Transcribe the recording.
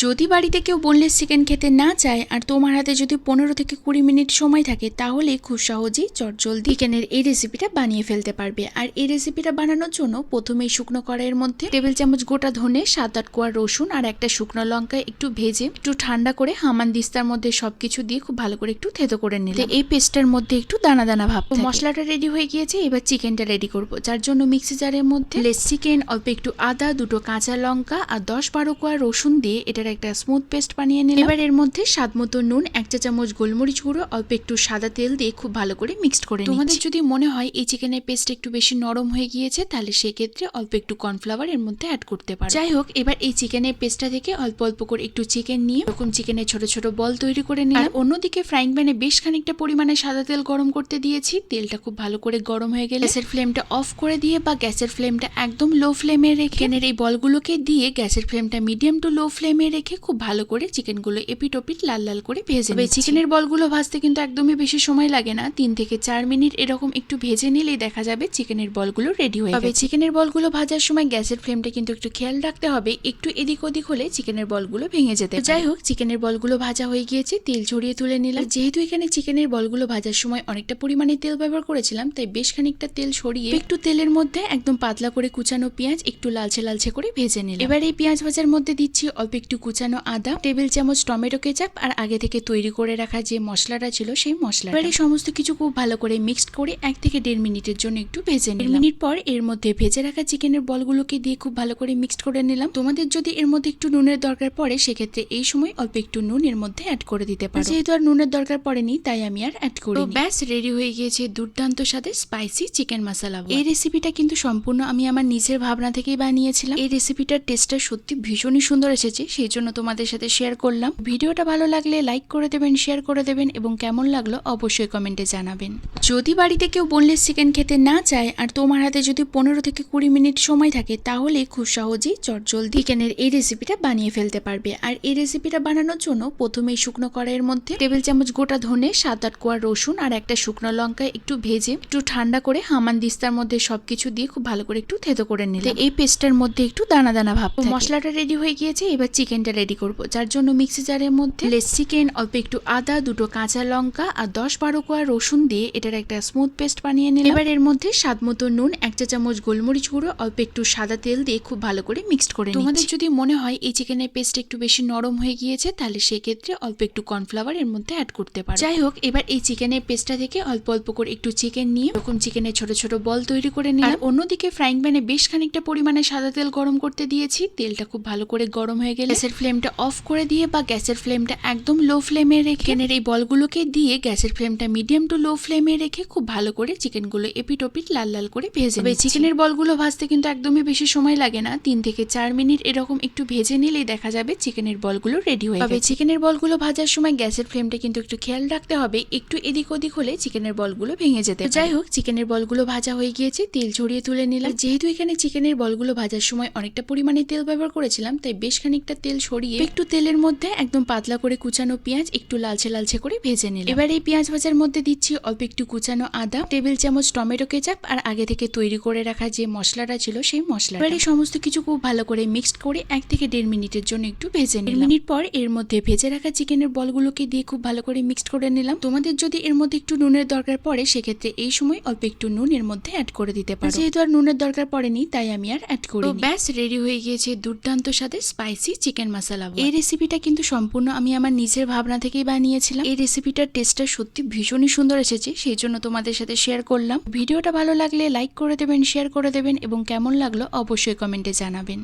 যদি বাড়িতে কেউ বোনলেস চিকেন খেতে না চায় আর তোমার হাতে যদি পনেরো থেকে কুড়ি মিনিট সময় থাকে তাহলে খুব সহজেই চটজলদি চিকেনের এই রেসিপিটা বানিয়ে ফেলতে পারবে। আর এই রেসিপিটা বানানোর জন্য প্রথমেই শুকনো কড়াইয়ের মধ্যে টেবিল চামচ গোটা ধনে সাত আট কোয়া রসুন আর একটা শুকনো লঙ্কা একটু ভেজে একটু ঠান্ডা করে হামান দিস্তার মধ্যে সবকিছু দিয়ে খুব ভালো করে একটু থেতো করে নিলে এই পেস্টের মধ্যে একটু দানা দানা ভাব মশলাটা রেডি হয়ে গিয়েছে এবার চিকেনটা রেডি করব। যার জন্য মিক্সি জারের মধ্যে লেস চিকেন অল্প একটু আদা দুটো কাঁচা লঙ্কা আর দশ বারো কোয়া রসুন দিয়ে এটার একটা স্মুথ পেস্ট বানিয়ে নিলাম। এবার এর মধ্যে স্বাদ মতো নুন এক চা চামচ গোলমরিচ গুঁড়ো অল্প একটু সাদা তেল দিয়ে খুব ভালো করে মিক্সড করে তোমাদের যদি মনে হয় এই চিকেনের পেস্ট একটু বেশি নরম হয়ে গিয়েছে তাহলে সেক্ষেত্রে অল্প একটু কর্নফ্লাওয়ার এর মধ্যে অ্যাড করতে পারো। যাই হোক এবার এই চিকেনের পেস্টটা থেকে অল্প অল্প করে একটু চিকেন নিয়ে এরকম চিকেনের ছোট ছোট বল তৈরি করে নিলাম। আর অন্যদিকে ফ্রাইং প্যানে বেশ খানিকটা পরিমাণে সাদা তেল গরম করতে দিয়েছি। তেলটা খুব ভালো করে গরম হয়ে গেলে গ্যাসের ফ্লেমটা অফ করে দিয়ে বা গ্যাসের ফ্লেমটা একদম লো ফ্লেমে রেখে এই বলগুলোকে দিয়ে গ্যাসের ফ্লেমটা মিডিয়াম টু লো ফ্লেমে রেখে খুব ভালো করে চিকেনগুলো এপিট ওপিট লাল লাল করে ভেজে নেবে চিকেনের বলগুলো ভাজতে কিন্তু একদমই বেশি সময় লাগে না। তিন থেকে চার মিনিট এরকম একটু ভেজে নিলেই দেখা যাবে চিকেনের বলগুলো রেডি হয়ে যাবে চিকেনের বলগুলো ভাজার সময় গ্যাসের ফ্লেমটা কিন্তু একটু খেয়াল রাখতে হবে। একটু এদিক ওদিক হলে চিকেনের বলগুলো ভেঙে যেতে পারে। যাই হোক চিকেনের বলগুলো ভাজা হয়ে গিয়েছে তেল ছড়িয়ে তুলে নিলাম। যেহেতু এখানে চিকেনের বলগুলো ভাজার সময় অনেকটা পরিমাণে তেল ব্যবহার করেছিলাম তাই বেশ খানিকটা তেল ছড়িয়ে একটু তেলের মধ্যে একদম পাতলা করে কুচানো পেঁয়াজ একটু লালচে লালচে করে ভেজে নিলাম। এবার এই পেঁয়াজ ভাজার মধ্যে দিচ্ছি অল্প একটু কুচানো আদা টেবিল চামচ টমেটো কেচাপ আর আগে থেকে তৈরি করে রাখা যে মশলাটা ছিল সেই মশলা এবার সমস্ত কিছু খুব ভালো করে মিক্সড করে এক থেকে দেড় মিনিটের জন্য একটু ভেজে নিলাম। মিনিট পর এর মধ্যে ভেজে রাখা চিকেনের বলগুলোকে দিয়ে খুব ভালো করে মিক্সড করে নিলাম। তোমাদের যদি এর মধ্যে একটু নুনের দরকার পড়ে সেক্ষেত্রে এই সময় অল্প একটু নুন এর মধ্যে অ্যাড করে দিতে পারো। যেহেতু আর নুনের দরকার পড়েনি তাই আমি আর অ্যাড করি ব্যাস রেডি হয়ে গিয়েছে দুর্দান্ত সাথে স্পাইসি চিকেন মশলা এই রেসিপিটা কিন্তু সম্পূর্ণ আমি আমার নিজের ভাবনা থেকেই বানিয়েছিলাম। এই রেসিপিটার টেস্টটা সত্যি ভীষণই সুন্দর এসেছে সেই জন্য তোমাদের সাথে শেয়ার করলাম। ভিডিওটা ভালো লাগলে লাইক করে দেবেন শেয়ার করে দেবেন এবং কেমন লাগল অবশ্যই কমেন্টে জানাবেন। যদি বাড়িতে কেউ বোনলেস চিকেন খেতে না চায় আর তোমার হাতে যদি পনেরো থেকে কুড়ি মিনিট সময় থাকে তাহলে খুব সহজেই চটজলদি চিকেনের এই রেসিপিটা বানিয়ে ফেলতে পারবে। আর এই রেসিপিটা বানানোর জন্য প্রথমেই শুকনো কড়াইয়ের মধ্যে টেবিল চামচ গোটা ধনে সাত আট কোয়া রসুন আর একটা শুকনো লঙ্কা একটু ভেজে একটু ঠান্ডা করে হামান দিস্তার মধ্যে সবকিছু দিয়ে খুব ভালো করে একটু থেতো করে নিলে। এই পেস্টের মধ্যে একটু দানা দানা ভাব মশলাটা রেডি হয়ে গিয়েছে এবার চিকেনটা রেডি করব। যার জন্য মিক্সি জারের মধ্যে লেস চিকেন অল্প একটু আদা দুটো কাঁচা লঙ্কা আর দশ বারো কোয়া রসুন দিয়ে এটার একটা স্মুথ পেস্ট বানিয়ে নিলাম। এবার এর মধ্যে স্বাদ মতো নুন এক চা চামচ গোলমরিচ গুঁড়ো অল্প একটু সাদা তেল দিয়ে খুব ভালো করে মিক্সড করে তোমাদের যদি মনে হয় এই চিকেনের পেস্ট একটু বেশি নরম হয়ে গিয়েছে তাহলে সেক্ষেত্রে অল্প একটু কর্নফ্লাওয়ার এর মধ্যে অ্যাড করতে পারো। যাই হোক এবার এই চিকেনের পেস্টটা থেকে অল্প অল্প করে একটু চিকেন নিয়ে এরকম চিকেনের ছোট ছোট বল তৈরি করে নিলাম। আর অন্যদিকে ফ্রাইং প্যানে বেশ খানিকটা পরিমাণে সাদা তেল গরম করতে দিয়েছি। তেলটা খুব ভালো করে গরম হয়ে গেলে গ্যাসের ফ্লেমটা অফ করে দিয়ে বা গ্যাসের ফ্লেমটা একদম লো ফ্লেমে রেখে চিকেনের এই বলগুলোকে দিয়ে গ্যাসের ফ্লেমটা মিডিয়াম টু লো ফ্লেমে রেখে খুব ভালো করে চিকেনগুলো এপিট ওপিট লাল লাল করে ভেজে নেবে চিকেনের বলগুলো ভাজতে কিন্তু একদমই বেশি সময় লাগে না। তিন থেকে চার মিনিট এরকম একটু ভেজে নিলেই দেখা যাবে চিকেনের বলগুলো রেডি হয়ে যাবে চিকেনের বলগুলো ভাজার সময় গ্যাসের ফ্লেমটা কিন্তু একটু খেয়াল রাখতে হবে। একটু এদিক ওদিক হলে চিকেনের বলগুলো ভেঙে যেতে পারে। যাই হোক চিকেনের বলগুলো ভাজা হয়ে গিয়েছে তেল ছড়িয়ে তুলে নিলাম। যেহেতু এখানে চিকেনের বলগুলো ভাজার সময় অনেকটা পরিমাণে তেল ব্যবহার করেছিলাম তাই বেশ খানিকটা তেল ছড়িয়ে একটু তেলের মধ্যে একদম পাতলা করে কুচানো পেঁয়াজ একটু লালচে লালচে করে ভেজে নিলাম। এবার এই পেঁয়াজ ভাজার মধ্যে দিচ্ছি অল্প একটু কুচানো আদা টেবিল চামচ টমেটো কেচাপ আর আগে থেকে তৈরি করে রাখা যে মশলাটা ছিল সেই মশলা এবার এই সমস্ত কিছু খুব ভালো করে মিক্সড করে এক থেকে দেড় মিনিটের জন্য একটু ভেজে নিলাম। মিনিট পর এর মধ্যে ভেজে রাখা চিকেনের বলগুলোকে দিয়ে খুব ভালো করে মিক্সড করে নিলাম। তোমাদের যদি এর মধ্যে একটু নুনের দরকার পড়ে সেক্ষেত্রে এই সময় অল্প একটু নুন এর মধ্যে অ্যাড করে দিতে পারো। যেহেতু আর নুনের দরকার পড়েনি তাই আমি আর অ্যাড করি ব্যাস রেডি হয়ে গিয়েছে দুর্দান্ত সাথে স্পাইসি চিকেন মশলা এই রেসিপিটা কিন্তু সম্পূর্ণ আমি আমার নিজের ভাবনা থেকেই বানিয়েছিলাম। এই রেসিপিটার টেস্টটা সত্যি ভীষণই সুন্দর এসেছে, সেই জন্য তোমাদের সাথে শেয়ার করলাম। ভিডিওটা ভালো লাগলে লাইক করে দেবেন শেয়ার করে দেবেন এবং কেমন লাগল অবশ্যই কমেন্টে জানাবেন।